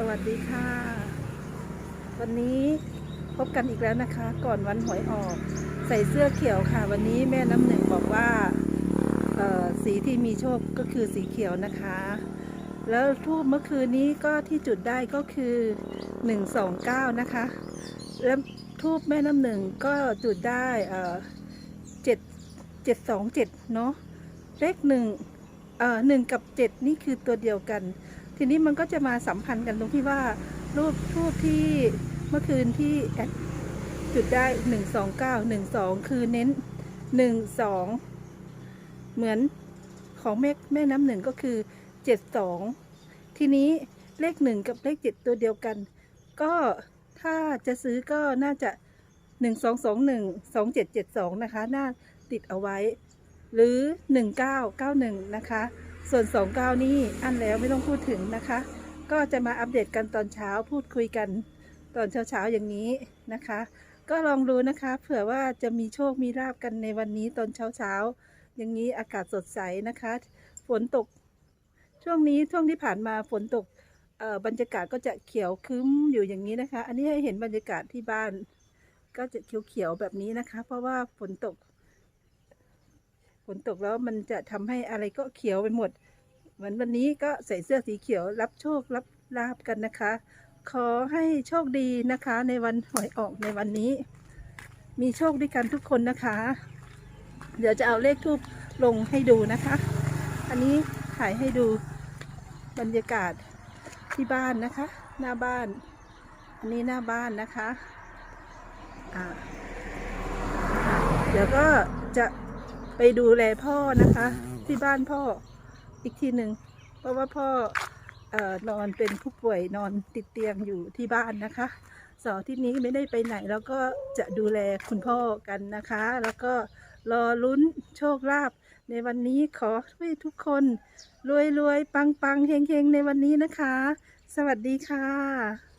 สวัสดีค่ะ วันนี้พบกันอีกแล้วนะคะ ก่อนวันหวยออก ใส่เสื้อเขียวค่ะ วันนี้แม่น้ำหนึ่งบอกว่าสีที่มีโชคก็คือสีเขียวนะคะ แล้วทูบเมื่อคืนนี้ก็ที่จุดได้ก็คือ 129 นะคะ แล้วทูบแม่น้ำหนึ่งก็จุดได้เอ่อ7 727เนาะเลขหนึ่งเอ่อหนึ่งกับ7นี่คือตัวเดียวกัน ทีนี้มันก็จะมาสัมพันธ์กันตรงที่ว่า รูปทูบที่เมื่อคืนที่แอดจุดได้หนึ่งสองเก้าหนึ่งสองคือเน้นหนึ่งสองเหมือนของแม่แม่น้ำหนึ่งก็คือเจ็ดสองทีนี้เลขหนึ่งกับเลขเจ็ดตัวเดียวกัน ก็ถ้าจะซื้อก็น่าจะหนึ่งสองสองหนึ่งสองเจ็ดเจ็ดสองนะคะ น่าติดเอาไว้ หรือหนึ่งเก้าเก้าหนึ่งนะคะ ส่วน 29 นี่อันแล้วไม่ต้องพูดถึงนะคะ ก็จะมาอัปเดตกันตอนเช้าพูดคุยกันตอนเช้าๆอย่างนี้นะคะ ก็ลองดูนะคะ เผื่อว่าจะมีโชคมีลาบกันในวันนี้ตอนเช้าๆอย่างนี้อากาศสดใสนะคะ ฝนตก ช่วงนี้ช่วงที่ผ่านมาฝนตกบรรยากาศก็จะเขียวคึ้มอยู่อย่างนี้นะคะ อันนี้ให้เห็นบรรยากาศที่บ้าน ก็จะเขียวๆแบบนี้นะคะ เพราะว่าฝนตก ฝนตกแล้วมันจะทำให้อะไรก็เขียวไปหมดเหมือนวันนี้ก็ใส่เสื้อสีเขียวรับโชครับลาบกันนะคะ ขอให้โชคดีนะคะ ในวันหวยออกในวันนี้ มีโชคด้วยกันทุกคนนะคะ เดี๋ยวจะเอาเลขทูบลงให้ดูนะคะ อันนี้ถ่ายให้ดูบรรยากาศที่บ้านนะคะ หน้าบ้าน อันนี้หน้าบ้านนะคะ อ่า เดี๋ยวก็จะ ไปดูแลพ่อนะคะ ที่บ้านพ่ออีกทีหนึ่งเพราะว่าพ่อเอ่อนอนเป็นผู้ป่วยนอนติดเตียงอยู่ที่บ้านนะคะเสาร์อาที่นี้ไม่ได้ไปไหนแล้วก็จะดูแลคุณพ่อกันนะคะ แล้วก็รอลุ้นโชคลาภในวันนี้ขอให้ทุกคน รวยรวยปังปังเฮงเฮงในวันนี้นะคะ สวัสดีค่ะ